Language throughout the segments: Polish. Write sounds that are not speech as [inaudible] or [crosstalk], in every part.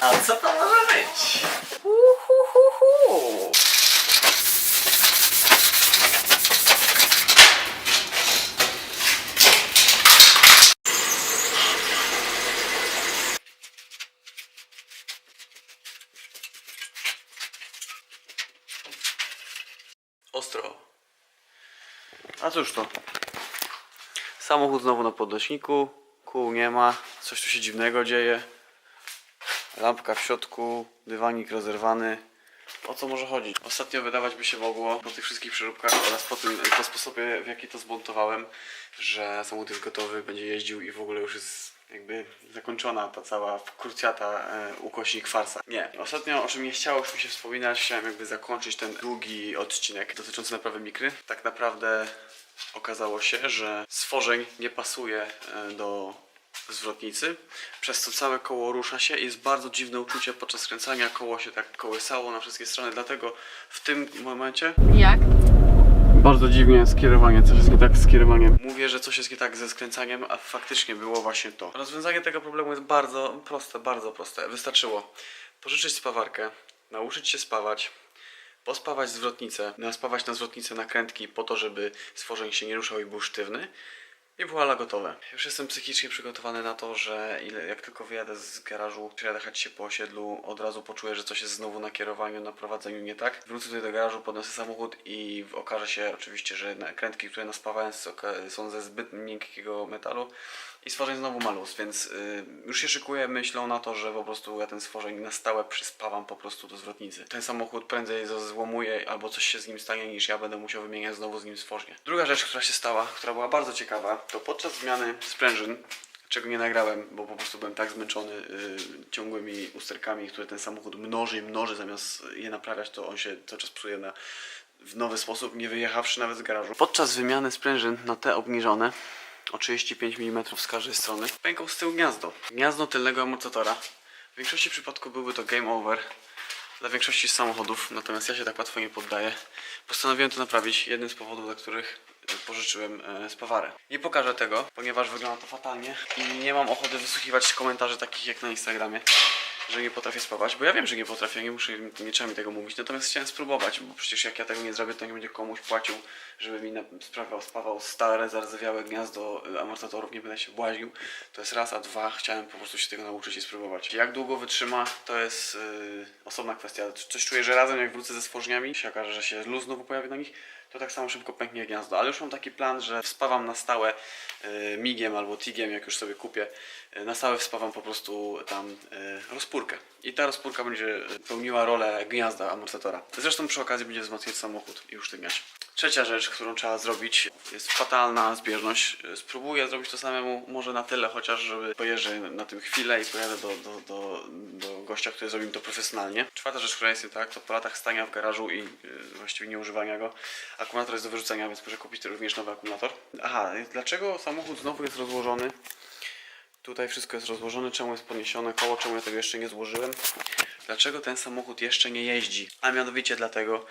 A co to może być? Uhuhuhu. Ostro. A cóż to? Samochód znowu na podnośniku, kół nie ma, coś tu się dziwnego dzieje. Lampka w środku, dywanik rozerwany. O co może chodzić? Ostatnio wydawać by się mogło po tych wszystkich przeróbkach oraz po tym po sposobie w jaki to zmontowałem, że samochód jest gotowy, będzie jeździł i w ogóle już jest jakby zakończona ta cała krucjata e, ukośnik farsa. Nie. Ostatnio o czym nie chciało już mi się wspominać, chciałem jakby zakończyć ten długi odcinek dotyczący naprawy mikry. Tak naprawdę okazało się, że stworzeń nie pasuje e, do zwrotnicy, przez co całe koło rusza się i jest bardzo dziwne uczucie podczas skręcania, koło się tak kołysało na wszystkie strony, dlatego w tym momencie Jak? bardzo dziwnie skierowanie, coś jest nie tak z skierowaniem. Mówię, że coś jest nie tak ze skręcaniem, a faktycznie było właśnie to. Rozwiązanie tego problemu jest bardzo proste, bardzo proste. Wystarczyło pożyczyć spawarkę, nauczyć się spawać, pospawać zwrotnicę, naspawać na zwrotnicę nakrętki po to, żeby stworzeń się nie ruszał i był sztywny. I voila, gotowe. Już jestem psychicznie przygotowany na to, że ile, jak tylko wyjadę z garażu, jadę się po osiedlu, od razu poczuję, że coś jest znowu na kierowaniu, na prowadzeniu nie tak. Wrócę tutaj do garażu, podniosę samochód i okaże się oczywiście, że nakrętki, które naspawałem są ze zbyt miękkiego metalu i stworzeń znowu ma luz, więc y, już się szykuję myślą na to, że po prostu ja ten stworzeń na stałe przyspawam po prostu do zwrotnicy. Ten samochód prędzej złomuje albo coś się z nim stanie niż ja będę musiał wymieniać znowu z nim stworzenie. Druga rzecz, która się stała, która była bardzo ciekawa, to podczas zmiany sprężyn czego nie nagrałem, bo po prostu byłem tak zmęczony y, ciągłymi usterkami, które ten samochód mnoży i mnoży, zamiast je naprawiać, to on się cały czas psuje na, w nowy sposób, nie wyjechawszy nawet z garażu. Podczas wymiany sprężyn na te obniżone, o 35 mm z każdej strony, pękał z tyłu gniazdo. Gniazdo tylnego amortyzatora. W większości przypadków byłby to game over dla większości samochodów, natomiast ja się tak łatwo nie poddaję. Postanowiłem to naprawić, jednym z powodów, dla których e, pożyczyłem e, spawarę. Nie pokażę tego, ponieważ wygląda to fatalnie i nie mam ochoty wysłuchiwać komentarzy takich jak na Instagramie, że nie potrafię spawać, bo ja wiem, że nie potrafię, nie muszę, nie trzeba mi tego mówić, natomiast chciałem spróbować, bo przecież jak ja tego nie zrobię, to nie będzie komuś płacił, żeby mi sprawiał, spawał stare, zardzewiałe gniazdo e, amortyzatorów, nie będę się błaził. To jest raz, a dwa, chciałem po prostu się tego nauczyć i spróbować. Jak długo wytrzyma, to jest yy, osobna kwestia. Coś czuję, że razem jak wrócę ze stworzeniami, się okaże, że się luz znowu pojawi na nich, to tak samo szybko pęknie gniazdo. Ale już mam taki plan, że wspawam na stałe yy, migiem albo tigiem, jak już sobie kupię, yy, na stałe wspawam po prostu tam yy, rozpórkę. I ta rozpórka będzie pełniła rolę gniazda amortyzatora. Zresztą przy okazji będzie wzmacniać samochód i usztywniać. Trzecia rzecz, którą trzeba zrobić, jest fatalna zbieżność. Spróbuję zrobić to samemu, może na tyle chociaż, żeby pojeżdżę na tym chwilę i pojadę do, do, do, do gościa, który zrobi mi to profesjonalnie. Czwarta rzecz, która jest nie tak, to po latach stania w garażu i yy, właściwie nie używania go, akumulator jest do wyrzucenia, więc muszę kupić również nowy akumulator. Aha, dlaczego samochód znowu jest rozłożony? Tutaj wszystko jest rozłożone, czemu jest podniesione koło, czemu ja tego jeszcze nie złożyłem. Dlaczego ten samochód jeszcze nie jeździ? A mianowicie dlatego,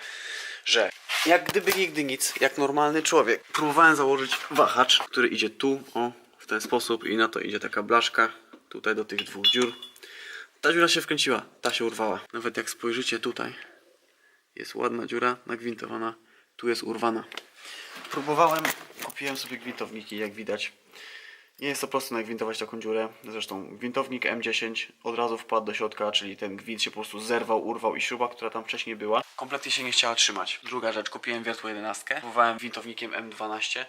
że jak gdyby nigdy nic, jak normalny człowiek, próbowałem założyć wahacz, który idzie tu, o, w ten sposób i na to idzie taka blaszka, tutaj do tych dwóch dziur. Ta dziura się wkręciła, ta się urwała. Nawet jak spojrzycie tutaj, jest ładna dziura nagwintowana, tu jest urwana. Próbowałem, kupiłem sobie gwintowniki, jak widać. Nie jest to proste nagwintować taką dziurę. Zresztą gwintownik M10 od razu wpadł do środka, czyli ten gwint się po prostu zerwał, urwał i śruba, która tam wcześniej była, kompletnie się nie chciała trzymać. Druga rzecz, kupiłem wiertło 11, próbowałem gwintownikiem M12.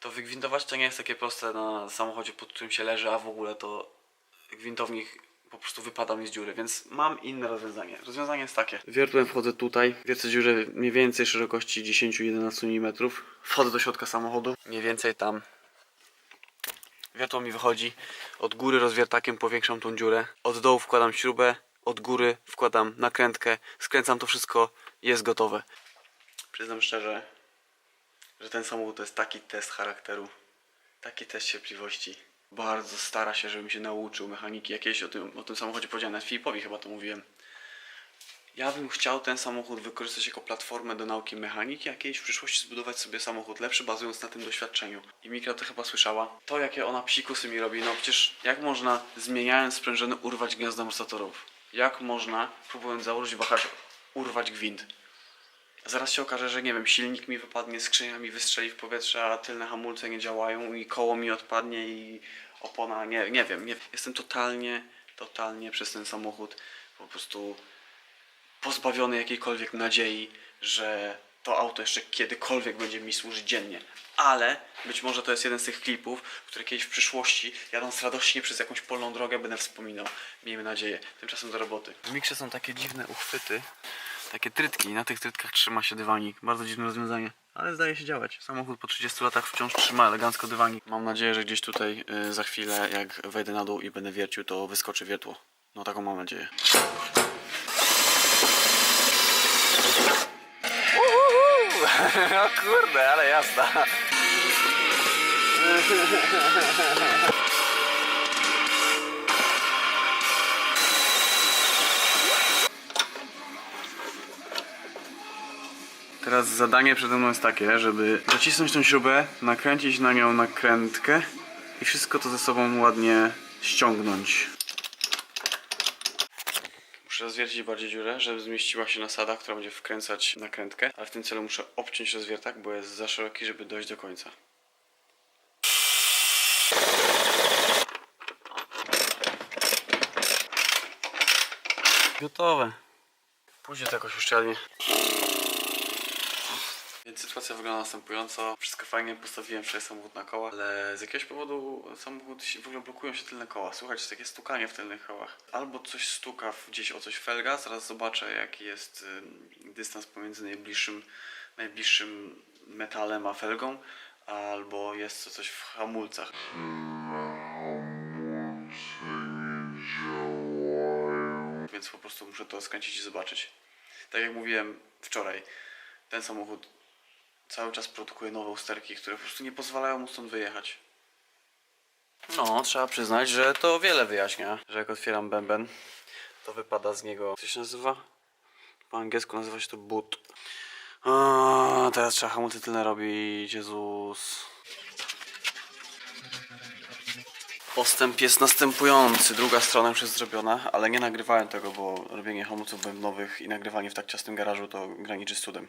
To wygwintować to nie jest takie proste na samochodzie, pod którym się leży, a w ogóle to gwintownik po prostu wypada mi z dziury, więc mam inne rozwiązanie. Rozwiązanie jest takie. Wiertłem wchodzę tutaj, wiercę dziurę mniej więcej szerokości 10-11 mm. Wchodzę do środka samochodu, mniej więcej tam Wiertło mi wychodzi, od góry rozwiertakiem powiększam tą dziurę, od dołu wkładam śrubę, od góry wkładam nakrętkę, skręcam to wszystko, jest gotowe. Przyznam szczerze, że ten samochód to jest taki test charakteru, taki test cierpliwości. Bardzo stara się, żebym się nauczył mechaniki. Jakieś o tym, o tym samochodzie powiedziałem, nawet Filipowi chyba to mówiłem. Ja bym chciał ten samochód wykorzystać jako platformę do nauki mechaniki, a kiedyś w przyszłości zbudować sobie samochód lepszy, bazując na tym doświadczeniu. I Mikra to chyba słyszała. To, jakie ona psikusy mi robi, no przecież jak można zmieniając sprężyny urwać gniazdo amortyzatorów? jak można, próbując założyć wahacz, urwać gwint. Zaraz się okaże, że nie wiem, silnik mi wypadnie, skrzynia mi wystrzeli w powietrze, a tylne hamulce nie działają i koło mi odpadnie i opona, nie, nie wiem, nie, jestem totalnie, totalnie przez ten samochód po prostu pozbawiony jakiejkolwiek nadziei, że to auto jeszcze kiedykolwiek będzie mi służyć dziennie. Ale być może to jest jeden z tych klipów, które kiedyś w przyszłości, jadąc radośnie przez jakąś polną drogę, będę wspominał. Miejmy nadzieję. Tymczasem do roboty. W miksie są takie dziwne uchwyty, takie trytki. Na tych trytkach trzyma się dywanik. Bardzo dziwne rozwiązanie. Ale zdaje się działać. Samochód po 30 latach wciąż trzyma elegancko dywanik. Mam nadzieję, że gdzieś tutaj y, za chwilę, jak wejdę na dół i będę wiercił, to wyskoczy wiertło. No taką mam nadzieję. [laughs] O kurde, ale jasna. [laughs] Teraz zadanie przede mną jest takie, żeby docisnąć tą śrubę, nakręcić na nią nakrętkę i wszystko to ze sobą ładnie ściągnąć. Muszę rozwiercić bardziej dziurę, żeby zmieściła się nasada, która będzie wkręcać nakrętkę, ale w tym celu muszę obciąć rozwiertak, bo jest za szeroki, żeby dojść do końca. Gotowe. Pójdzie to jakoś uszczelnie. Więc sytuacja wygląda następująco. Wszystko fajnie, postawiłem wczoraj samochód na koła, ale z jakiegoś powodu samochód się, w ogóle blokują się tylne koła. Słuchajcie, takie stukanie w tylnych kołach. Albo coś stuka gdzieś o coś felga, zaraz zobaczę jaki jest ym, dystans pomiędzy najbliższym, najbliższym metalem a felgą, albo jest to coś w hamulcach. Więc po prostu muszę to skręcić i zobaczyć. Tak jak mówiłem wczoraj, ten samochód cały czas produkuje nowe usterki, które po prostu nie pozwalają mu stąd wyjechać. No, trzeba przyznać, że to wiele wyjaśnia, że jak otwieram bęben, to wypada z niego. Co się nazywa? Po angielsku nazywa się to but. A, teraz trzeba hamulce tylne robić. Jezus. Postęp jest następujący. Druga strona już jest zrobiona, ale nie nagrywałem tego, bo robienie hamulców bębnowych i nagrywanie w tak ciasnym garażu to graniczy z cudem.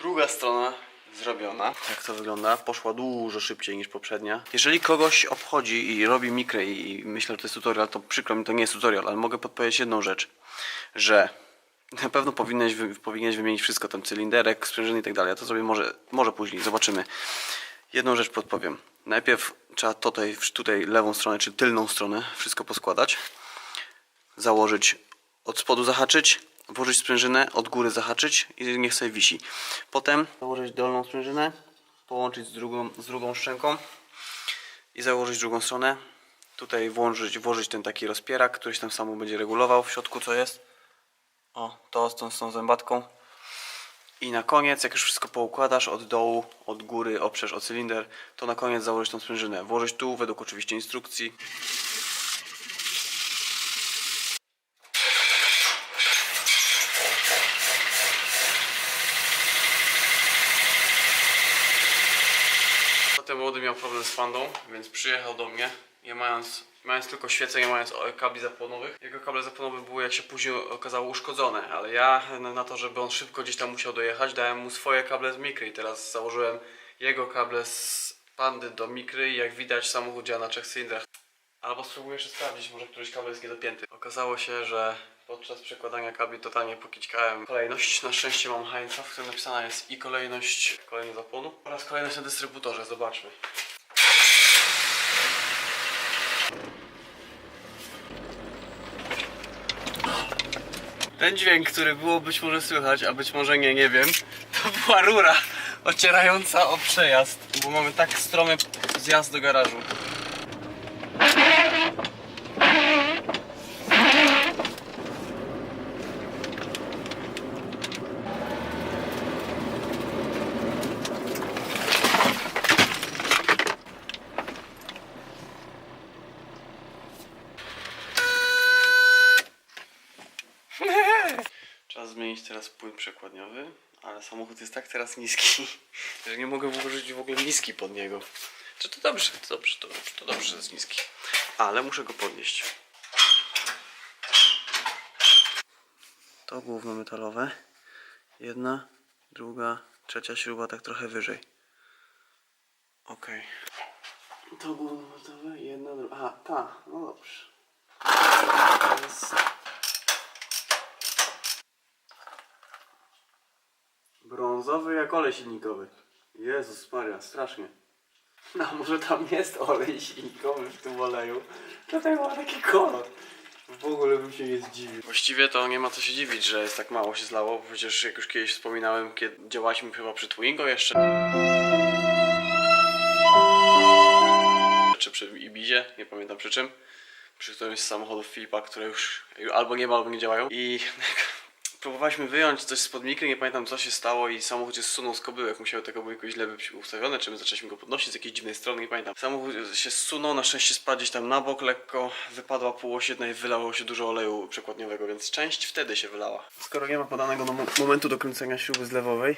Druga strona zrobiona. Jak to wygląda? Poszła dużo szybciej niż poprzednia. Jeżeli kogoś obchodzi i robi mikrę i myślę, że to jest tutorial, to przykro mi, to nie jest tutorial, ale mogę podpowiedzieć jedną rzecz, że na pewno powinieneś, powinieneś wymienić wszystko, tam cylinderek, sprężyny i tak dalej. Ja to zrobię może, może później, zobaczymy. Jedną rzecz podpowiem. Najpierw trzeba tutaj, tutaj lewą stronę, czy tylną stronę wszystko poskładać. Założyć, od spodu zahaczyć, włożyć sprężynę, od góry zahaczyć i niech sobie wisi. Potem założyć dolną sprężynę, połączyć z drugą, z drugą szczęką i założyć drugą stronę. Tutaj włożyć, włożyć ten taki rozpierak, który się tam samo będzie regulował w środku co jest. O, to z tą, z tą zębatką. I na koniec, jak już wszystko poukładasz od dołu, od góry, oprzesz o cylinder, to na koniec założyć tą sprężynę. Włożyć tu, według oczywiście instrukcji. Potem młody miał problem z fandą, więc przyjechał do mnie, nie mając, mając tylko świecę, nie mając kabli zapłonowych. Jego kable zapłonowe były, jak się później okazało, uszkodzone, ale ja na to, żeby on szybko gdzieś tam musiał dojechać, dałem mu swoje kable z mikry i teraz założyłem jego kable z pandy do mikry i jak widać samochód działa na trzech cylindrach. Albo spróbuję jeszcze sprawdzić, może któryś kabel jest niedopięty. Okazało się, że podczas przekładania kabli totalnie pokićkałem kolejność. Na szczęście mam Heinza, w którym napisana jest i kolejność kolejnego zapłonu oraz kolejność na dystrybutorze. Zobaczmy. Ten dźwięk, który było być może słychać, a być może nie, nie wiem, to była rura ocierająca o przejazd, bo mamy tak stromy zjazd do garażu. Zmienić teraz płyn przekładniowy, ale samochód jest tak teraz niski, [laughs] że nie mogę włożyć w ogóle niski pod niego. Czy to dobrze, to dobrze, to dobrze, to dobrze, że jest niski. Ale muszę go podnieść. To główno metalowe. Jedna, druga, trzecia śruba tak trochę wyżej. Okej. To główno metalowe, jedna, druga. Aha, ta, no dobrze. Jest... Brązowy jak olej silnikowy. Jezus Maria, strasznie. No może tam jest olej silnikowy w tym oleju. Dlatego ma taki kolor. W ogóle bym się nie zdziwił. Właściwie to nie ma co się dziwić, że jest tak mało się zlało, bo przecież jak już kiedyś wspominałem, kiedy działaliśmy chyba przy Twingo jeszcze. Czy przy Ibizie, nie pamiętam przy czym. Przy którymś z samochodów Filipa, które już albo nie ma, albo nie działają. I [laughs] próbowaliśmy wyjąć coś spod mikry, nie pamiętam co się stało i samochód się zsunął z kobyłek. Musiały te kobyłki źle być ustawione, czy my zaczęliśmy go podnosić z jakiejś dziwnej strony, nie pamiętam. Samochód się zsunął, na szczęście spadł gdzieś tam na bok lekko, wypadła półoś jedna i wylało się dużo oleju przekładniowego, więc część wtedy się wylała. Skoro nie ma podanego momentu do kręcenia śruby zlewowej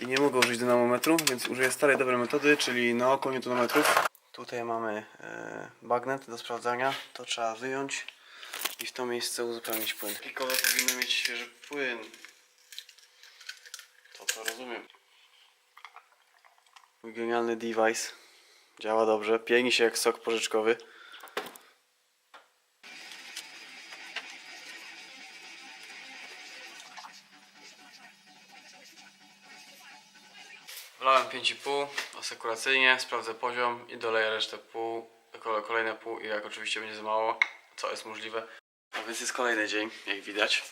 i nie mogę użyć dynamometru, więc użyję starej dobrej metody, czyli na oko newtonometrów. Tutaj mamy e, bagnet do sprawdzania, to trzeba wyjąć i w to miejsce uzupełnić płyn. Pikowe powinny mieć świeży płyn. To to rozumiem. Mój genialny device. Działa dobrze, pieni się jak sok porzeczkowy. Wlałem 5,5 asekuracyjnie, sprawdzę poziom i doleję resztę pół, kole- kolejne pół i jak oczywiście będzie za mało, co jest możliwe. A więc jest kolejny dzień, jak widać.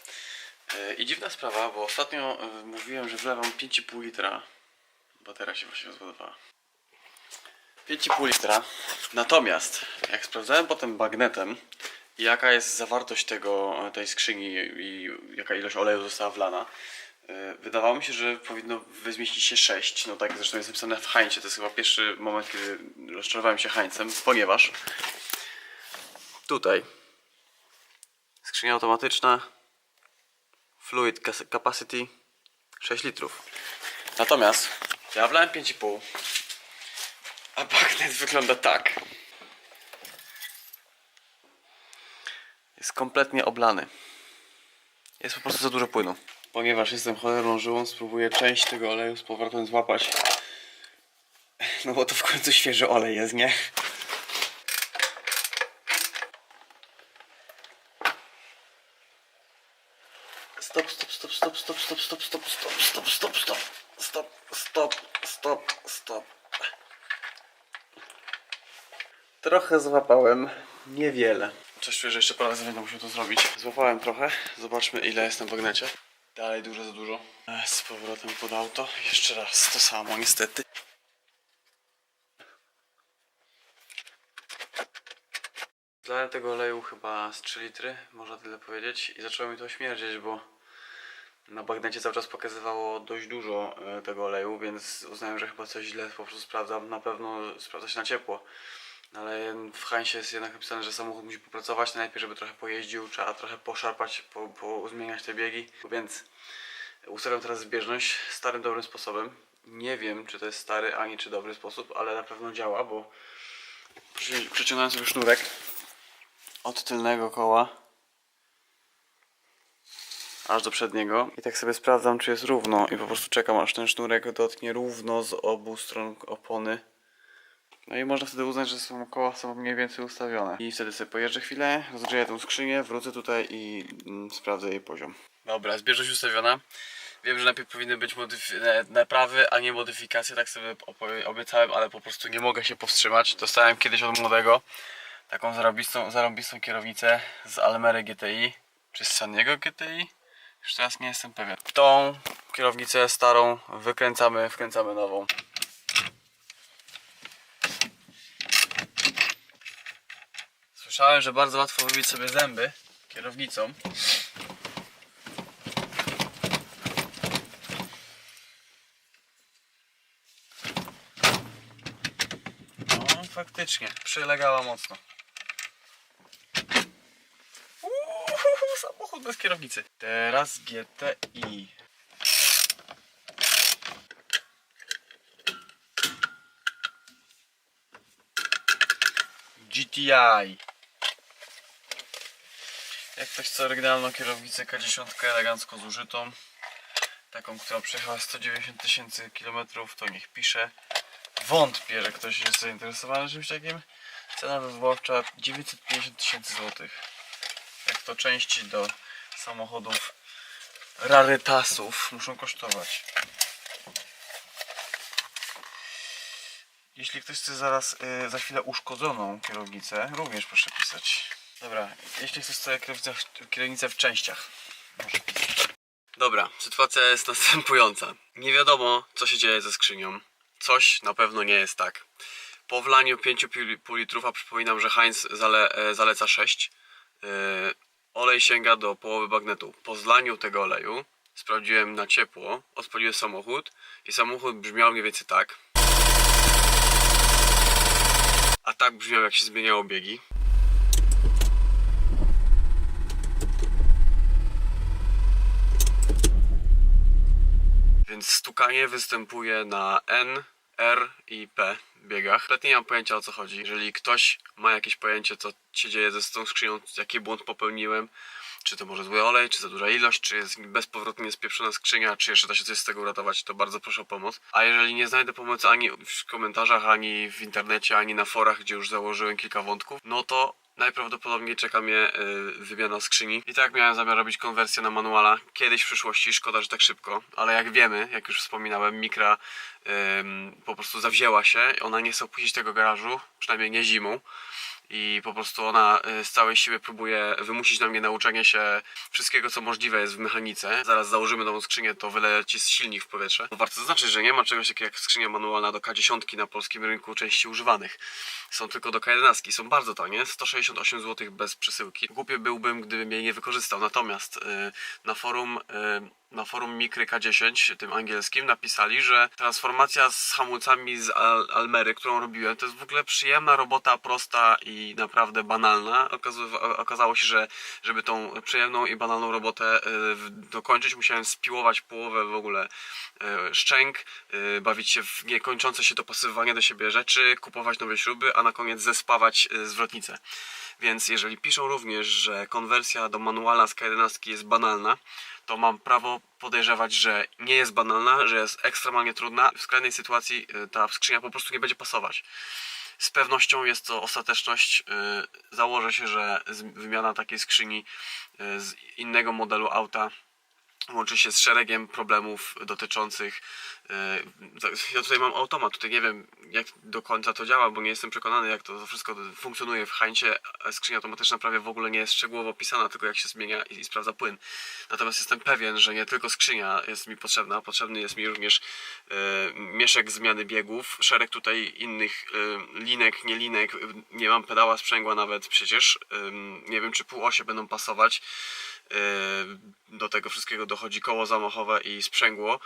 E, I dziwna sprawa, bo ostatnio e, mówiłem, że wlewam 5,5 litra. Batera się właśnie rozładowała. 5,5 litra. Natomiast, jak sprawdzałem potem bagnetem, jaka jest zawartość tego, tej skrzyni i jaka ilość oleju została wlana, e, wydawało mi się, że powinno zmieścić się 6. No tak zresztą jest napisane w Heinzie. To jest chyba pierwszy moment, kiedy rozczarowałem się Heinzem, ponieważ tutaj skrzynia automatyczna fluid capacity 6 litrów. Natomiast ja wlałem 5,5 a bagnet wygląda tak. Jest kompletnie oblany. Jest po prostu za dużo płynu. Ponieważ jestem cholerną żyłą, spróbuję część tego oleju z powrotem złapać. No bo to w końcu świeży olej jest, nie? Stop, stop, stop, stop, stop, stop, stop, stop, stop, stop, stop, stop, stop, stop. Trochę złapałem, niewiele. Coś czuję, że jeszcze parę razy będę musiał to zrobić. Złapałem trochę, zobaczmy ile jest na bagnecie. Dalej dużo za dużo. E, Z powrotem pod auto. Jeszcze raz to samo niestety. Zlałem tego oleju chyba z 3 litry, można tyle powiedzieć. I zaczęło mi to śmierdzieć, bo na bagnecie cały czas pokazywało dość dużo e, tego oleju, więc uznałem, że chyba coś źle po prostu sprawdzam. Na pewno sprawdza się na ciepło. Ale w Heinzie jest jednak napisane, że samochód musi popracować. Najpierw, żeby trochę pojeździł, trzeba trochę poszarpać, po, po zmieniać te biegi. Więc ustawiam teraz zbieżność starym, dobrym sposobem. Nie wiem, czy to jest stary, ani czy dobry sposób, ale na pewno działa, bo przy- przyciągnąłem sobie sznurek od tylnego koła aż do przedniego. I tak sobie sprawdzam czy jest równo. I po prostu czekam aż ten sznurek dotknie równo z obu stron opony. No i można wtedy uznać, że są koła są mniej więcej ustawione. I wtedy sobie pojeżdżę chwilę, rozgrzeję tą skrzynię, wrócę tutaj i mm, sprawdzę jej poziom. Dobra, zbieżność ustawiona. Wiem, że najpierw powinny być naprawy, a nie modyfikacje, tak sobie obiecałem, ale po prostu nie mogę się powstrzymać. Dostałem kiedyś od młodego taką zarobistą, zarobistą kierownicę z Almery GTI, czy z Saniego GTI? Już teraz nie jestem pewien. Tą kierownicę starą wykręcamy, wkręcamy nową. Słyszałem, że bardzo łatwo wybić sobie zęby kierownicą. No, faktycznie, przylegała mocno. Samochód bez kierownicy. Teraz GTI. GTI. Jak ktoś chce oryginalną kierownicę K10 elegancko zużytą, taką, która przejechała 190 tysięcy kilometrów, to niech pisze. Wątpię, że ktoś jest zainteresowany czymś takim. Cena wywoławcza 950 tysięcy złotych. Jak to części do samochodów rarytasów muszą kosztować. Jeśli ktoś chce zaraz, y, za chwilę uszkodzoną kierownicę, również proszę pisać. Dobra, jeśli ktoś chce kierownicę, kierownicę w częściach, może pisać. Dobra, sytuacja jest następująca. Nie wiadomo, co się dzieje ze skrzynią. Coś na pewno nie jest tak. Po wlaniu 5,5 litrów, a przypominam, że Heinz zale, e, zaleca 6, yy, olej sięga do połowy bagnetu. Po zlaniu tego oleju sprawdziłem na ciepło, odpaliłem samochód i samochód brzmiał mniej więcej tak. A tak brzmiał jak się zmieniało biegi. Więc stukanie występuje na N, R i P biegach. Kompletnie nie mam pojęcia o co chodzi. Jeżeli ktoś ma jakieś pojęcie co się dzieje ze tą skrzynią, jaki błąd popełniłem, czy to może zły olej, czy za duża ilość, czy jest bezpowrotnie spieprzona skrzynia, czy jeszcze da się coś z tego uratować, to bardzo proszę o pomoc. A jeżeli nie znajdę pomocy ani w komentarzach, ani w internecie, ani na forach, gdzie już założyłem kilka wątków, no to najprawdopodobniej czeka mnie y, wymiana skrzyni. I tak miałem zamiar robić konwersję na manuala. Kiedyś w przyszłości, szkoda, że tak szybko, ale jak wiemy, jak już wspominałem, Mikra ym, po prostu zawzięła się, ona nie chce opuścić tego garażu, przynajmniej nie zimą i po prostu ona y, z całej siły próbuje wymusić na mnie nauczenie się wszystkiego, co możliwe jest w mechanice. Zaraz założymy nową skrzynię, to wyleci z silnik w powietrze. Warto zaznaczyć, że nie ma czegoś takiego jak skrzynia manualna do K10 na polskim rynku części używanych. Są tylko do K11, są bardzo tanie, 168 zł bez przesyłki. Głupie byłbym, gdybym jej nie wykorzystał. Natomiast y, na forum y, na forum Mikry K10, tym angielskim, napisali, że transformacja z hamulcami z Al Almery, którą robiłem, to jest w ogóle przyjemna robota, prosta i naprawdę banalna. Okazało się, że żeby tą przyjemną i banalną robotę w- dokończyć, musiałem spiłować połowę w ogóle y, szczęk, y, bawić się w niekończące się dopasowywanie do siebie rzeczy, kupować nowe śruby, a na koniec zespawać zwrotnicę. Więc jeżeli piszą również, że konwersja do manuala z K11 jest banalna, to mam prawo podejrzewać, że nie jest banalna, że jest ekstremalnie trudna. W skrajnej sytuacji y, ta skrzynia po prostu nie będzie pasować. Z pewnością jest to ostateczność. y, Założę się, że wymiana takiej skrzyni y, z innego modelu auta łączy się z szeregiem problemów dotyczących. e, Ja tutaj mam automat, tutaj nie wiem jak do końca to działa, bo nie jestem przekonany jak to wszystko funkcjonuje w a Skrzynia automatyczna prawie w ogóle nie jest szczegółowo opisana, tylko jak się zmienia i, sprawdza płyn. Natomiast jestem pewien, że nie tylko skrzynia jest mi potrzebna, potrzebny jest mi również e, mieszek zmiany biegów, szereg tutaj innych e, linek, nie linek, nie mam pedała sprzęgła nawet przecież. Nie wiem czy półosie będą pasować. Yy, do tego wszystkiego dochodzi koło zamachowe i sprzęgło.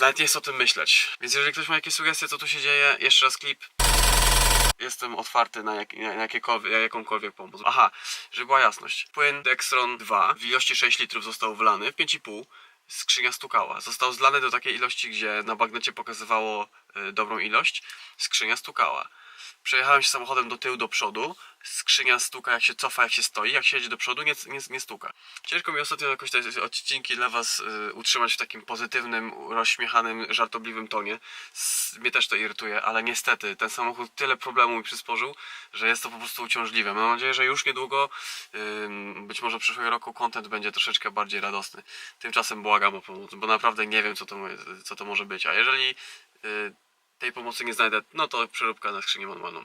Nawet nie jest o tym myśleć. Więc jeżeli ktoś ma jakieś sugestie, co tu się dzieje, jeszcze raz klip. Jestem otwarty na, jak, na jakąkolwiek pomoc. Aha, żeby była jasność. Płyn Dextron 2 w ilości 6 litrów został wlany, w 5,5 skrzynia stukała. Został zlany do takiej ilości, gdzie na bagnecie pokazywało y, dobrą ilość, skrzynia stukała. Przejechałem się samochodem do tyłu, do przodu. Skrzynia stuka jak się cofa, jak się stoi, jak się jedzie do przodu, nie, nie, nie stuka. Ciężko mi ostatnio jakoś te odcinki dla Was y, utrzymać w takim pozytywnym, rozśmiechanym, żartobliwym tonie. S, mnie też to irytuje, ale niestety ten samochód tyle problemów mi przysporzył, że jest to po prostu uciążliwe. Mam nadzieję, że już niedługo, ym, być może przyszłego roku, content będzie troszeczkę bardziej radosny. Tymczasem błagam o pomoc, bo naprawdę nie wiem, co to, co to może być. A jeżeli y, tej pomocy nie znajdę, no to przeróbka na skrzynię manualną.